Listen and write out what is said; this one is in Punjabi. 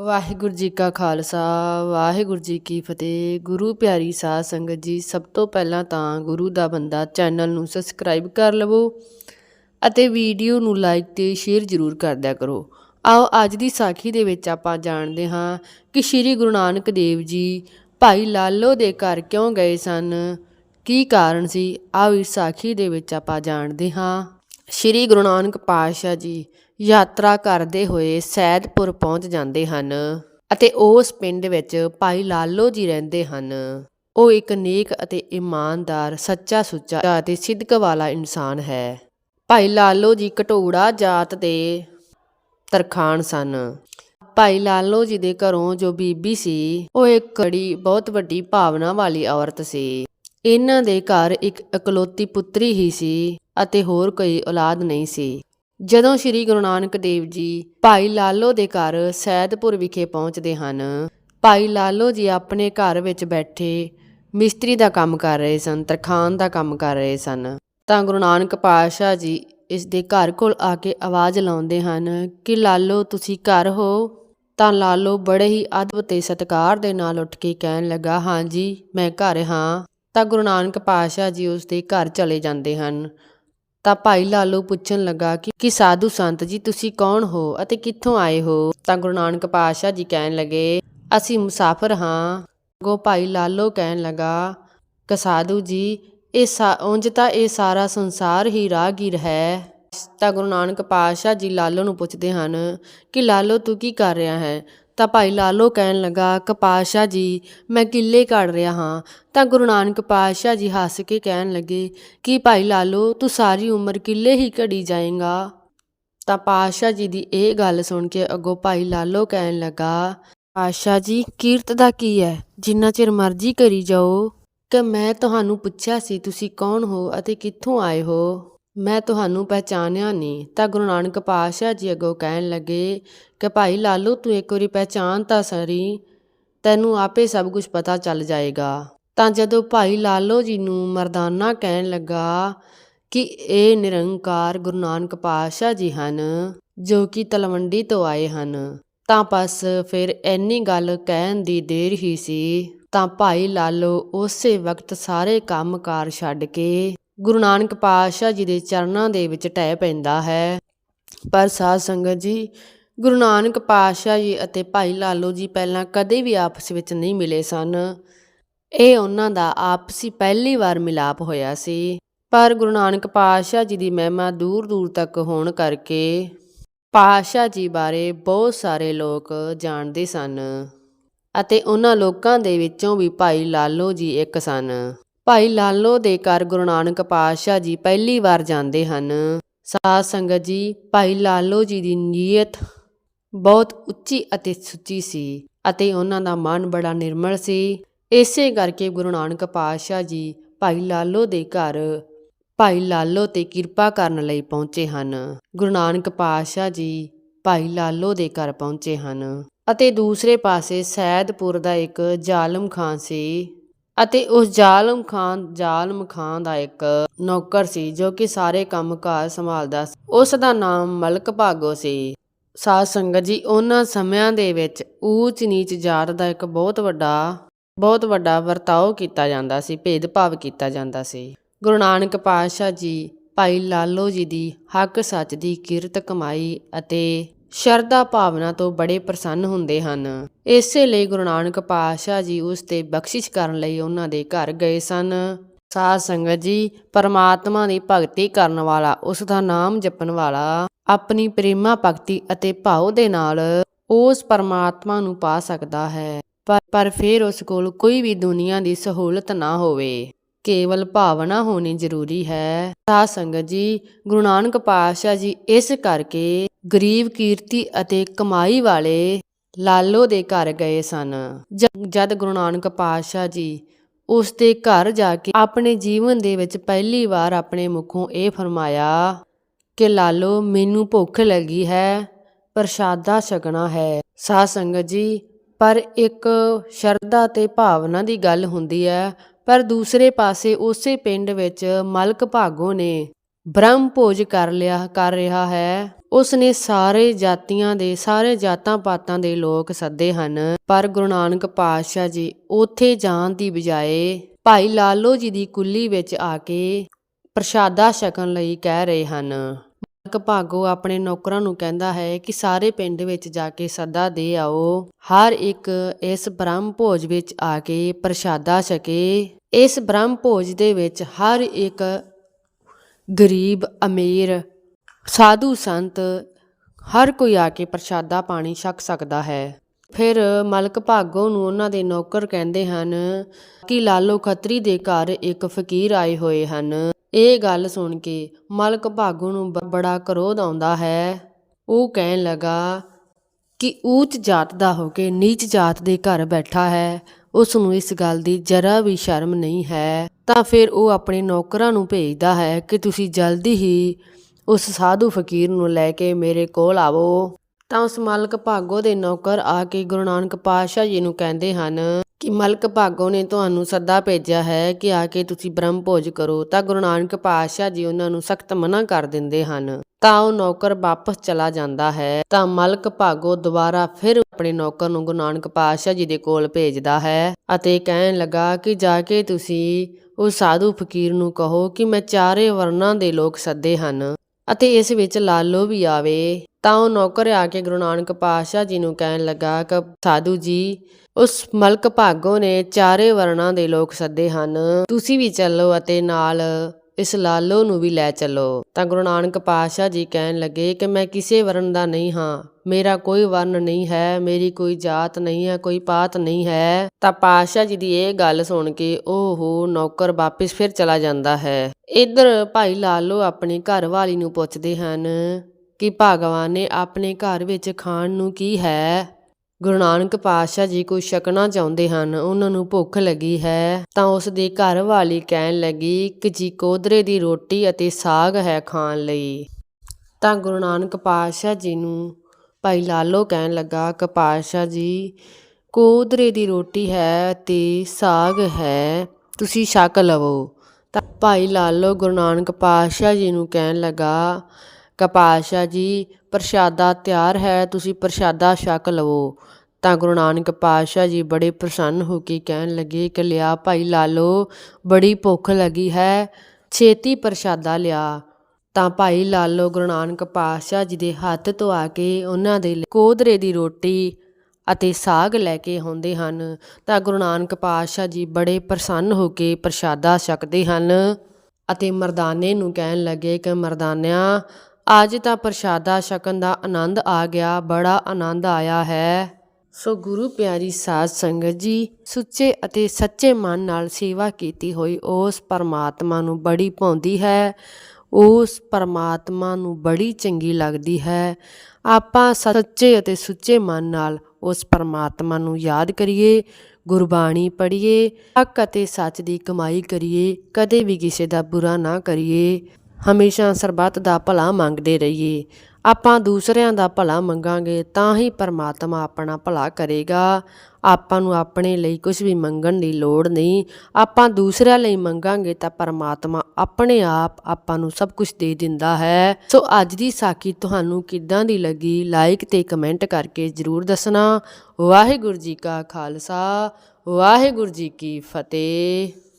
ਵਾਹਿਗੁਰੂ ਜੀ ਕਾ ਖਾਲਸਾ, ਵਾਹਿਗੁਰੂ ਜੀ ਕੀ ਫਤਿਹ। ਗੁਰੂ ਪਿਆਰੀ ਸਾਧ ਸੰਗਤ ਜੀ, ਸਭ ਤੋਂ ਪਹਿਲਾਂ ਤਾਂ ਗੁਰੂ ਦਾ ਬੰਦਾ ਚੈਨਲ ਨੂੰ ਸਬਸਕ੍ਰਾਈਬ ਕਰ ਲਵੋ ਅਤੇ ਵੀਡੀਓ ਨੂੰ ਲਾਈਕ ਤੇ ਸ਼ੇਅਰ ਜ਼ਰੂਰ ਕਰਦਿਆ ਕਰੋ। ਆਓ, ਅੱਜ ਦੀ ਸਾਖੀ ਦੇ ਵਿੱਚ ਆਪਾਂ ਜਾਣਦੇ ਹਾਂ ਕਿ ਸ੍ਰੀ ਗੁਰੂ ਨਾਨਕ ਦੇਵ ਜੀ ਭਾਈ ਲਾਲੋ ਦੇ ਘਰ ਕਿਉਂ ਗਏ ਸਨ? ਕੀ ਕਾਰਨ ਸੀ? ਆਓ ਇਸ ਸਾਖੀ ਦੇ ਵਿੱਚ ਆਪਾਂ ਜਾਣਦੇ ਹਾਂ। ਸ੍ਰੀ ਗੁਰੂ ਨਾਨਕ ਪਾਤਸ਼ਾਹ ਜੀ ਯਾਤਰਾ ਕਰਦੇ ਹੋਏ ਸੈਦਪੁਰ ਪਹੁੰਚ ਜਾਂਦੇ ਹਨ ਅਤੇ ਉਸ ਪਿੰਡ ਵਿੱਚ ਭਾਈ ਲਾਲੋ ਜੀ ਰਹਿੰਦੇ ਹਨ। ਉਹ ਇੱਕ ਨੇਕ ਅਤੇ ਇਮਾਨਦਾਰ ਸੱਚਾ ਸੁੱਚਾ ਅਤੇ ਸਿੱਧਕ ਵਾਲਾ ਇਨਸਾਨ ਹੈ। ਭਾਈ ਲਾਲੋ ਜੀ ਘਟੋੜਾ ਜਾਤ ਦੇ ਤਰਖਾਣ ਸਨ। ਭਾਈ ਲਾਲੋ ਜੀ ਦੇ ਘਰੋਂ ਜੋ ਬੀਬੀ ਸੀ, ਉਹ ਇੱਕ ਕੜੀ ਬਹੁਤ ਵੱਡੀ ਭਾਵਨਾ ਵਾਲੀ ਔਰਤ ਸੀ। ਇਹਨਾਂ ਦੇ ਘਰ ਇੱਕ ਇਕਲੌਤੀ ਪੁੱਤਰੀ ਹੀ ਸੀ ਅਤੇ ਹੋਰ ਕੋਈ ਔਲਾਦ ਨਹੀਂ ਸੀ। ਜਦੋਂ ਸ੍ਰੀ ਗੁਰੂ ਨਾਨਕ ਦੇਵ ਜੀ ਭਾਈ ਲਾਲੋ ਦੇ ਘਰ ਸੈਦਪੁਰ ਵਿਖੇ ਪਹੁੰਚਦੇ ਹਨ, ਭਾਈ ਲਾਲੋ ਜੀ ਆਪਣੇ ਘਰ ਵਿੱਚ ਬੈਠੇ ਮਿਸਤਰੀ ਦਾ ਕੰਮ ਕਰ ਰਹੇ ਸਨ ਤਰਖਾਨ ਦਾ ਕੰਮ ਕਰ ਰਹੇ ਸਨ। ਤਾਂ ਗੁਰੂ ਨਾਨਕ ਪਾਤਸ਼ਾਹ ਜੀ ਇਸ ਦੇ ਘਰ ਕੋਲ ਆ ਕੇ ਆਵਾਜ਼ ਲਾਉਂਦੇ ਹਨ ਕਿ, ਲਾਲੋ, ਤੁਸੀਂ ਘਰ ਹੋ? ਤਾਂ ਲਾਲੋ ਬੜੇ ਹੀ ਅਦਬ ਤੇ ਸਤਿਕਾਰ ਦੇ ਨਾਲ ਉੱਠ ਕੇ ਕਹਿਣ ਲੱਗਾ ਹਾਂਜੀ ਮੈਂ ਘਰ ਹਾਂ। ਤਾਂ ਗੁਰੂ ਨਾਨਕ ਪਾਤਸ਼ਾਹ ਜੀ ਉਸ ਦੇ ਘਰ ਚਲੇ ਜਾਂਦੇ ਹਨ। ਤਾਂ ਭਾਈ ਲਾਲੋ ਪੁੱਛਣ ਲੱਗਾ ਕਿ ਕਿ ਸਾਧੂ ਸੰਤ ਜੀ, ਤੁਸੀਂ ਕੌਣ ਹੋ ਅਤੇ ਕਿੱਥੋਂ ਆਏ ਹੋ? ਤਾਂ ਗੁਰੂ ਨਾਨਕ ਪਾਤਸ਼ਾਹ ਜੀ ਕਹਿਣ ਲੱਗੇ, ਅਸੀਂ ਮੁਸਾਫਰ ਹਾਂ। ਗੋ ਭਾਈ ਲਾਲੋ ਕਹਿਣ ਲੱਗਾ, ਕਿ ਸਾਧੂ ਜੀ, ਇਹ ਸਾ- ਉਂਝ ਤਾਂ ਇਹ ਸਾਰਾ ਸੰਸਾਰ ਹੀ ਰਾਹਗੀਰ ਹੈ। ਤਾਂ ਗੁਰੂ ਨਾਨਕ ਪਾਤਸ਼ਾਹ ਜੀ ਲਾਲੋ ਨੂੰ ਪੁੱਛਦੇ ਹਨ, ਕਿ ਲਾਲੋ ਤੂੰ ਕੀ ਕਰ ਰਿਹਾ ਹੈ? ਤਾਂ ਭਾਈ ਲਾਲੋ ਕਹਿਣ ਲੱਗਾ ਕਿ ਪਾਤਸ਼ਾਹ ਜੀ, ਮੈਂ ਕਿੱਲੇ ਕੱਢ ਰਿਹਾ ਹਾਂ। ਤਾਂ ਗੁਰੂ ਨਾਨਕ ਪਾਤਸ਼ਾਹ ਜੀ ਹੱਸ ਕੇ ਕਹਿਣ ਲੱਗੇ, ਕਿ ਭਾਈ ਲਾਲੋ, ਤੂੰ ਸਾਰੀ ਉਮਰ ਕਿੱਲੇ ਹੀ ਘੜੀ ਜਾਏਗਾ? ਤਾਂ ਪਾਤਸ਼ਾਹ ਜੀ ਦੀ ਇਹ ਗੱਲ ਸੁਣ ਕੇ ਅੱਗੋਂ ਭਾਈ ਲਾਲੋ ਕਹਿਣ ਲੱਗਾ, ਪਾਤਸ਼ਾਹ ਜੀ, ਕੀਰਤ ਦਾ ਕੀ ਹੈ? ਜਿੰਨਾ ਚਿਰ ਮਰਜ਼ੀ ਕਰੀ ਜਾਓ। ਕਿ ਮੈਂ ਤੁਹਾਨੂੰ ਪੁੱਛਿਆ ਸੀ, ਤੁਸੀਂ ਕੌਣ ਹੋ ਅਤੇ ਕਿੱਥੋਂ ਆਏ ਹੋ? ਮੈਂ ਤੁਹਾਨੂੰ ਪਹਿਚਾਨਿਆ ਨਹੀਂ। ਤਾਂ ਗੁਰੂ ਨਾਨਕ ਪਾਤਸ਼ਾਹ ਜੀ ਅੱਗੋਂ ਕਹਿਣ ਲੱਗੇ ਕਿ ਭਾਈ ਲਾਲੂ, ਤੂੰ ਇੱਕ ਵਾਰੀ ਪਹਿਚਾਨ ਤਾਂ ਸਰੀ, ਤੈਨੂੰ ਆਪੇ ਸਭ ਕੁਝ ਪਤਾ ਚੱਲ ਜਾਏਗਾ। ਤਾਂ ਜਦੋਂ ਭਾਈ ਲਾਲੋ ਜੀ ਨੂੰ ਮਰਦਾਨਾ ਕਹਿਣ ਲੱਗਾ ਕਿ ਇਹ ਨਿਰੰਕਾਰ ਗੁਰੂ ਨਾਨਕ ਪਾਤਸ਼ਾਹ ਜੀ ਹਨ, ਜੋ ਕਿ ਤਲਵੰਡੀ ਤੋਂ ਆਏ ਹਨ, ਤਾਂ ਬਸ ਫਿਰ ਐਨੀ ਗੱਲ ਕਹਿਣ ਦੀ ਦੇਰ ਹੀ ਸੀ। ਤਾਂ ਭਾਈ ਲਾਲੋ ਉਸੇ ਵਕਤ ਸਾਰੇ ਕੰਮਕਾਰ ਛੱਡ ਕੇ ਗੁਰੂ ਨਾਨਕ ਪਾਤਸ਼ਾਹ ਜੀ ਦੇ ਚਰਨਾਂ ਦੇ ਵਿੱਚ ਟਹਿ ਪੈਂਦਾ ਹੈ। ਪਰ ਸਾਧ ਸੰਗਤ ਜੀ, ਗੁਰੂ ਨਾਨਕ ਪਾਤਸ਼ਾਹ ਜੀ ਅਤੇ ਭਾਈ ਲਾਲੋ ਜੀ ਪਹਿਲਾਂ ਕਦੇ ਵੀ ਆਪਸ ਵਿੱਚ ਨਹੀਂ ਮਿਲੇ ਸਨ। ਇਹ ਉਹਨਾਂ ਦਾ ਆਪਸੀ ਪਹਿਲੀ ਵਾਰ ਮਿਲਾਪ ਹੋਇਆ ਸੀ। ਪਰ ਗੁਰੂ ਨਾਨਕ ਪਾਤਸ਼ਾਹ ਜੀ ਦੀ ਮਹਿਮਾ ਦੂਰ ਦੂਰ ਤੱਕ ਹੋਣ ਕਰਕੇ ਪਾਤਸ਼ਾਹ ਜੀ ਬਾਰੇ ਬਹੁਤ ਸਾਰੇ ਲੋਕ ਜਾਣਦੇ ਸਨ ਅਤੇ ਉਹਨਾਂ ਲੋਕਾਂ ਦੇ ਵਿੱਚੋਂ ਵੀ ਭਾਈ ਲਾਲੋ ਜੀ ਇੱਕ ਸਨ। ਭਾਈ ਲਾਲੋ ਦੇ ਘਰ ਗੁਰੂ ਨਾਨਕ ਪਾਤਸ਼ਾਹ ਜੀ ਪਹਿਲੀ ਵਾਰ ਜਾਂਦੇ ਹਨ। ਸਾਧ ਸੰਗਤ ਜੀ, ਭਾਈ ਲਾਲੋ ਜੀ ਦੀ ਨੀਅਤ ਬਹੁਤ ਉੱਚੀ ਅਤੇ ਸੁੱਚੀ ਸੀ ਅਤੇ ਉਹਨਾਂ ਦਾ ਮਨ ਬੜਾ ਨਿਰਮਲ ਸੀ। ਇਸੇ ਕਰਕੇ ਗੁਰੂ ਨਾਨਕ ਪਾਤਸ਼ਾਹ ਜੀ ਭਾਈ ਲਾਲੋ ਦੇ ਘਰ, ਭਾਈ ਲਾਲੋ ਤੇ ਕਿਰਪਾ ਕਰਨ ਲਈ ਪਹੁੰਚੇ ਹਨ। ਗੁਰੂ ਨਾਨਕ ਪਾਤਸ਼ਾਹ ਜੀ ਭਾਈ ਲਾਲੋ ਦੇ ਘਰ ਪਹੁੰਚੇ ਹਨ। ਅਤੇ ਦੂਸਰੇ ਪਾਸੇ ਸੈਦਪੁਰ ਦਾ ਇੱਕ ਜ਼ਾਲਮ ਖਾਨ ਸੀ। ਅਤੇ ਉਸ ਜ਼ਾਲਮ ਖਾਨ ਜ਼ਾਲਮ ਖਾਨ ਦਾ ਇੱਕ ਨੌਕਰ ਸੀ ਜੋ ਕਿ ਸਾਰੇ ਕੰਮਕਾਰ ਸੰਭਾਲਦਾ ਸੀ। ਉਸ ਦਾ ਨਾਮ ਮਲਕ ਭਾਗੋ ਸੀ। ਸਾਧ ਸੰਗਤ ਜੀ, ਉਹਨਾਂ ਸਮਿਆਂ ਦੇ ਵਿੱਚ ਊਚ ਨੀਚ ਜਾਤ ਦਾ ਇੱਕ ਬਹੁਤ ਵੱਡਾ ਬਹੁਤ ਵੱਡਾ ਵਰਤਾਓ ਕੀਤਾ ਜਾਂਦਾ ਸੀ, ਭੇਦਭਾਵ ਕੀਤਾ ਜਾਂਦਾ ਸੀ। ਗੁਰੂ ਨਾਨਕ ਪਾਤਸ਼ਾਹ ਜੀ, ਭਾਈ ਲਾਲੋ ਜੀ ਦੀ ਹੱਕ ਸੱਚ ਦੀ ਕਿਰਤ ਕਮਾਈ ਅਤੇ ਸ਼ਰਧਾ ਭਾਵਨਾ ਤੋਂ ਬੜੇ ਪ੍ਰਸੰਨ ਹੁੰਦੇ ਹਨ। ਇਸੇ ਲਈ ਗੁਰੂ ਨਾਨਕ ਪਾਤਸ਼ਾਹ ਜੀ ਉਸ ਤੇ ਬਖਸ਼ਿਸ਼ ਕਰਨ ਲਈ ਉਹਨਾਂ ਦੇ ਘਰ ਗਏ ਸਨ। ਸਾਧ ਸੰਗਤ ਜੀ, ਪਰਮਾਤਮਾ ਦੀ ਭਗਤੀ ਕਰਨ ਵਾਲਾ, ਉਸ ਦਾ ਨਾਮ ਜਪਣ ਵਾਲਾ, ਆਪਣੀ ਪ੍ਰੇਮਾ ਭਗਤੀ ਅਤੇ ਭਾਵ ਦੇ ਨਾਲ ਉਸ ਪਰਮਾਤਮਾ ਨੂੰ ਪਾ ਸਕਦਾ ਹੈ। ਪਰ ਫਿਰ ਉਸ ਕੋਲ ਕੋਈ ਵੀ ਦੁਨੀਆ ਦੀ ਸਹੂਲਤ ਨਾ ਹੋਵੇ। ਕੇਵਲ ਭਾਵਨਾ ਹੋਣੀ ਜ਼ਰੂਰੀ ਹੈ। ਸਾਧ ਸੰਗਤ ਜੀ, ਗੁਰੂ ਨਾਨਕ ਪਾਤਸ਼ਾਹ ਜੀ, ਇਸ ਕਰਕੇ ਗਰੀਬ ਕੀਰਤੀ ਅਤੇ ਕਮਾਈ ਵਾਲੇ ਲਾਲੋ ਦੇ ਘਰ ਗਏ ਸਨ। ਜਦ ਗੁਰੂ ਨਾਨਕ ਪਾਤਸ਼ਾਹ ਜੀ ਉਸ ਦੇ ਘਰ ਜਾ ਕੇ ਆਪਣੇ ਜੀਵਨ ਦੇ ਵਿੱਚ ਪਹਿਲੀ ਵਾਰ ਆਪਣੇ ਮੁਖੋਂ ਇਹ ਫਰਮਾਇਆ ਕਿ, ਲਾਲੋ, ਮੈਨੂੰ ਭੁੱਖ ਲੱਗੀ ਹੈ, ਪ੍ਰਸ਼ਾਦਾ ਛਕਣਾ ਹੈ। ਸਾਧ ਸੰਗਤ ਜੀ, ਪਰ ਇੱਕ ਸ਼ਰਧਾ ਤੇ ਭਾਵਨਾ ਦੀ ਗੱਲ ਹੁੰਦੀ ਹੈ ਪਰ ਦੂਸਰੇ ਪਾਸੇ ਉਸੇ ਪਿੰਡ ਵਿੱਚ ਮਲਕ ਭਾਗੋ ਨੇ ਬ੍ਰਹਮ ਭੋਜ ਕਰ ਲਿਆ, ਕਰ ਰਿਹਾ ਹੈ। ਉਸ ਨੇ ਸਾਰੇ ਜਾਤੀਆਂ ਦੇ, ਸਾਰੇ ਜਾਤਾਂ ਪਾਤਾਂ ਦੇ ਲੋਕ ਸੱਦੇ ਹਨ। ਪਰ ਗੁਰੂ ਨਾਨਕ ਪਾਤਸ਼ਾਹ ਜੀ ਉੱਥੇ ਜਾਣ ਦੀ ਬਜਾਏ ਭਾਈ ਲਾਲੋ ਜੀ ਦੀ ਕੁੱਲੀ ਵਿੱਚ ਆ ਕੇ ਪ੍ਰਸ਼ਾਦਾ ਛਕਣ ਲਈ ਕਹਿ ਰਹੇ ਹਨ। ਮਾਲਕ ਭਾਗੋ ਆਪਣੇ ਨੌਕਰਾਂ ਨੂੰ ਕਹਿੰਦਾ ਹੈ ਕਿ ਸਾਰੇ ਪਿੰਡ ਵਿੱਚ ਜਾ ਕੇ ਸੱਦਾ ਦੇ ਆਓ। ਹਰ ਇੱਕ ਇਸ ਬ੍ਰਹਮ ਭੋਜ ਵਿੱਚ ਆ ਕੇ ਪ੍ਰਸ਼ਾਦਾ ਛਕੇ। ਇਸ ਬ੍ਰਹਮ ਭੋਜ ਦੇ ਵਿੱਚ ਹਰ ਇੱਕ ਗਰੀਬ, ਅਮੀਰ, ਸਾਧੂ ਸੰਤ, ਹਰ ਕੋਈ ਆ ਕੇ ਪ੍ਰਸ਼ਾਦਾ ਪਾਣੀ ਛਕ ਸਕਦਾ ਹੈ। ਫਿਰ ਮਲਕ ਭਾਗੋ ਨੂੰ ਉਹਨਾਂ ਦੇ ਨੌਕਰ ਕਹਿੰਦੇ ਹਨ ਕਿ ਲਾਲੋ ਖੱਤਰੀ ਦੇ ਘਰ ਇੱਕ ਫਕੀਰ ਆਏ ਹੋਏ ਹਨ। ਇਹ ਗੱਲ ਸੁਣ ਕੇ ਮਲਕ ਭਾਗੋ ਨੂੰ ਬ- ਬੜਾ ਕਰੋਧ ਆਉਂਦਾ ਹੈ। ਉਹ ਕਹਿਣ ਲੱਗਾ ਕਿ ਊਚ ਜਾਤ ਦਾ ਹੋ ਕੇ ਨੀਚ ਜਾਤ ਦੇ ਘਰ ਬੈਠਾ ਹੈ। ਉਸ ਨੂੰ ਇਸ ਗੱਲ ਦੀ ਜਰਾ ਵੀ ਸ਼ਰਮ ਨਹੀਂ ਹੈ। ਤਾਂ ਫਿਰ ਉਹ ਆਪਣੇ ਨੌਕਰਾਂ ਨੂੰ ਭੇਜਦਾ ਹੈ ਕਿ ਤੁਸੀਂ ਜਲਦੀ ਹੀ ਉਸ ਸਾਧੂ ਫਕੀਰ ਨੂੰ ਲੈ ਕੇ ਮੇਰੇ ਕੋਲ ਆਵੋ। ਤਾਂ ਉਸ ਮਲਕ ਭਾਗੋ ਦੇ ਨੌਕਰ ਆ ਕੇ ਗੁਰੂ ਨਾਨਕ ਪਾਤਸ਼ਾਹ ਜੀ ਨੂੰ ਕਹਿੰਦੇ ਹਨ ਕਿ ਮਲਕ ਭਾਗੋ ਨੇ ਤੁਹਾਨੂੰ ਸੱਦਾ ਭੇਜਿਆ ਹੈ ਕਿ ਆ ਕੇ ਤੁਸੀਂ ਬ੍ਰਹਮ ਭੋਜ ਕਰੋ, ਤਾਂ ਗੁਰੂ ਨਾਨਕ ਪਾਤਸ਼ਾਹ ਜੀ ਉਹਨਾਂ ਨੂੰ ਸਖਤ ਮਨਾ ਕਰ ਦਿੰਦੇ ਹਨ। ਤਾਂ ਉਹ ਨੌਕਰ ਵਾਪਸ ਚਲਾ ਜਾਂਦਾ ਹੈ, ਤਾਂ ਮਲਕ ਭਾਗੋ ਦੁਬਾਰਾ ਫਿਰ ਆਪਣੇ ਨੌਕਰ ਨੂੰ ਗੁਰੂ ਨਾਨਕ ਪਾਤਸ਼ਾਹ ਜੀ ਦੇ ਕੋਲ ਭੇਜਦਾ ਹੈ ਅਤੇ ਕਹਿਣ ਲੱਗਾ ਕਿ ਜਾ ਕੇ ਤੁਸੀਂ ਉਹ ਸਾਧੂ ਫਕੀਰ ਨੂੰ ਕਹੋ ਕਿ ਮੈਂ ਚਾਰੇ ਵਰਨਾਂ ਦੇ ਲੋਕ ਸੱਦੇ ਹਨ ਅਤੇ ਇਸ ਵਿੱਚ ਲਾਲੋ ਵੀ ਆਵੇ। ਤਾਂ ਉਹ ਨੌਕਰ ਆ ਕੇ ਗੁਰੂ ਨਾਨਕ ਪਾਤਸ਼ਾਹ ਜੀ ਨੂੰ ਕਹਿਣ ਲੱਗਾ, ਕਿ ਸਾਧੂ ਜੀ, ਉਸ ਮਲਕ ਭਾਗੋ ਨੇ ਚਾਰੇ ਵਰਨਾਂ ਦੇ ਲੋਕ ਸੱਦੇ ਹਨ। ਤੁਸੀਂ ਵੀ ਚੱਲੋ ਅਤੇ ਨਾਲ ਇਸ ਲਾਲੋ ਨੂੰ ਵੀ ਲੈ ਚੱਲੋ। ਤਾਂ ਗੁਰੂ ਨਾਨਕ ਪਾਤਸ਼ਾਹ ਜੀ ਕਹਿਣ ਲੱਗੇ, ਕਿ ਮੈਂ ਕਿਸੇ ਵਰਨ ਦਾ ਨਹੀਂ ਹਾਂ। ਮੇਰਾ ਕੋਈ ਵਰਨ ਨਹੀਂ ਹੈ, ਮੇਰੀ ਕੋਈ ਜਾਤ ਨਹੀਂ ਹੈ, ਕੋਈ ਪਾਤ ਨਹੀਂ ਹੈ। ਤਾਂ ਪਾਤਸ਼ਾਹ ਜੀ ਦੀ ਇਹ ਗੱਲ ਸੁਣ ਕੇ ਉਹ ਨੌਕਰ ਵਾਪਿਸ ਫਿਰ ਚਲਾ ਜਾਂਦਾ ਹੈ। ਇੱਧਰ ਭਾਈ ਲਾਲੋ ਆਪਣੀ ਘਰਵਾਲੀ ਨੂੰ ਪੁੱਛਦੇ ਹਨ ਕਿ ਭਗਵਾਨ ਨੇ ਆਪਣੇ ਘਰ ਵਿੱਚ ਖਾਣ ਨੂੰ ਕੀ ਹੈ? ਗੁਰੂ ਨਾਨਕ ਪਾਤਸ਼ਾਹ ਜੀ ਕੋਈ ਛਕਣਾ ਚਾਹੁੰਦੇ ਹਨ, ਉਹਨਾਂ ਨੂੰ ਭੁੱਖ ਲੱਗੀ ਹੈ, ਤਾਂ ਉਸ ਦੀ ਘਰ ਵਾਲੀ ਕਹਿਣ ਲੱਗੀ ਕਿ ਜੀ ਕੋਧਰੇ ਦੀ ਰੋਟੀ ਅਤੇ ਸਾਗ ਹੈ ਖਾਣ ਲਈ। ਤਾਂ ਗੁਰੂ ਨਾਨਕ ਪਾਤਸ਼ਾਹ ਜੀ ਨੂੰ ਭਾਈ ਲਾਲੋ ਕਹਿਣ ਲੱਗਾ ਕਿ ਪਾਤਸ਼ਾਹ ਜੀ, ਕੋਧਰੇ ਦੀ ਰੋਟੀ ਹੈ ਤੇ ਸਾਗ ਹੈ, ਤੁਸੀਂ ਛਕ ਲਵੋ। ਤਾਂ ਭਾਈ ਲਾਲੋ ਗੁਰੂ ਨਾਨਕ ਪਾਤਸ਼ਾਹ ਜੀ ਨੂੰ ਕਹਿਣ ਲੱਗਾ ਕਿ ਪਾਤਸ਼ਾਹ ਜੀ, ਪ੍ਰਸ਼ਾਦਾ ਤਿਆਰ ਹੈ, ਤੁਸੀਂ ਪ੍ਰਸ਼ਾਦਾ ਛਕ ਲਵੋ। ਤਾਂ ਗੁਰੂ ਨਾਨਕ ਪਾਤਸ਼ਾਹ ਜੀ ਬੜੇ ਪ੍ਰਸੰਨ ਹੋ ਕੇ ਕਹਿਣ ਲੱਗੇ ਕਿ ਲਿਆ ਭਾਈ ਲਾਲੋ ਬੜੀ ਭੁੱਖ ਲੱਗੀ ਹੈ, ਛੇਤੀ ਪ੍ਰਸ਼ਾਦਾ ਲਿਆ। ਤਾਂ ਭਾਈ ਲਾਲੋ ਗੁਰੂ ਨਾਨਕ ਪਾਤਸ਼ਾਹ ਜੀ ਦੇ ਹੱਥ ਤੋਂ ਆ ਕੇ ਉਹਨਾਂ ਦੇ ਲਈ ਕੋਦਰੇ ਦੀ ਰੋਟੀ ਅਤੇ ਸਾਗ ਲੈ ਕੇ ਆਉਂਦੇ ਹਨ। ਤਾਂ ਗੁਰੂ ਨਾਨਕ ਪਾਤਸ਼ਾਹ ਜੀ ਬੜੇ ਪ੍ਰਸੰਨ ਹੋ ਕੇ ਪ੍ਰਸ਼ਾਦਾ ਛਕਦੇ ਹਨ ਅਤੇ ਮਰਦਾਨੇ ਨੂੰ ਕਹਿਣ ਲੱਗੇ ਕਿ, ਮਰਦਾਨਿਆਂ ਅੱਜ ਤਾਂ ਪ੍ਰਸ਼ਾਦਾ ਛਕਣ ਦਾ ਆਨੰਦ ਆ ਗਿਆ, ਬੜਾ ਆਨੰਦ ਆਇਆ ਹੈ। ਸੋ ਗੁਰੂ ਪਿਆਰੀ ਸਾਧ ਸੰਗਤ ਜੀ, ਸੁੱਚੇ ਅਤੇ ਸੱਚੇ ਮਨ ਨਾਲ ਸੇਵਾ ਕੀਤੀ ਹੋਈ ਉਸ ਪਰਮਾਤਮਾ ਨੂੰ ਬੜੀ ਭਾਉਂਦੀ ਹੈ। ਉਸ ਪਰਮਾਤਮਾ ਨੂੰ ਬੜੀ ਚੰਗੀ ਲੱਗਦੀ ਹੈ। ਆਪਾਂ ਸੱਚੇ ਅਤੇ ਸੁੱਚੇ ਮਨ ਨਾਲ ਉਸ ਪਰਮਾਤਮਾ ਨੂੰ ਯਾਦ ਕਰੀਏ, ਗੁਰਬਾਣੀ ਪੜ੍ਹੀਏ, ਹੱਕ ਅਤੇ ਸੱਚ ਦੀ ਕਮਾਈ ਕਰੀਏ, ਕਦੇ ਵੀ ਕਿਸੇ ਦਾ ਬੁਰਾ ਨਾ ਕਰੀਏ। ਹਮੇਸ਼ਾ ਸਰਬੱਤ ਦਾ ਭਲਾ ਮੰਗਦੇ ਰਹੀਏ। ਆਪਾਂ ਦੂਸਰਿਆਂ ਦਾ ਭਲਾ ਮੰਗਾਂਗੇ, ਤਾਂ ਹੀ ਪਰਮਾਤਮਾ ਆਪਣਾ ਭਲਾ ਕਰੇਗਾ। ਆਪਾਂ ਨੂੰ ਆਪਣੇ ਲਈ ਕੁਝ ਵੀ ਮੰਗਣ ਦੀ ਲੋੜ ਨਹੀਂ। ਆਪਾਂ ਦੂਸਰਿਆਂ ਲਈ ਮੰਗਾਂਗੇ ਤਾਂ ਪਰਮਾਤਮਾ ਆਪਣੇ ਆਪ ਆਪਾਂ ਨੂੰ ਸਭ ਕੁਝ ਦੇ ਦਿੰਦਾ ਹੈ। ਸੋ ਅੱਜ ਦੀ ਸਾਖੀ ਤੁਹਾਨੂੰ ਕਿੱਦਾਂ ਦੀ ਲੱਗੀ? ਲਾਈਕ ਤੇ ਕਮੈਂਟ ਕਰਕੇ ਜਰੂਰ ਦੱਸਣਾ। ਵਾਹਿਗੁਰੂ ਜੀ ਕਾ ਖਾਲਸਾ, ਵਾਹਿਗੁਰੂ ਜੀ ਕੀ ਫਤਿਹ।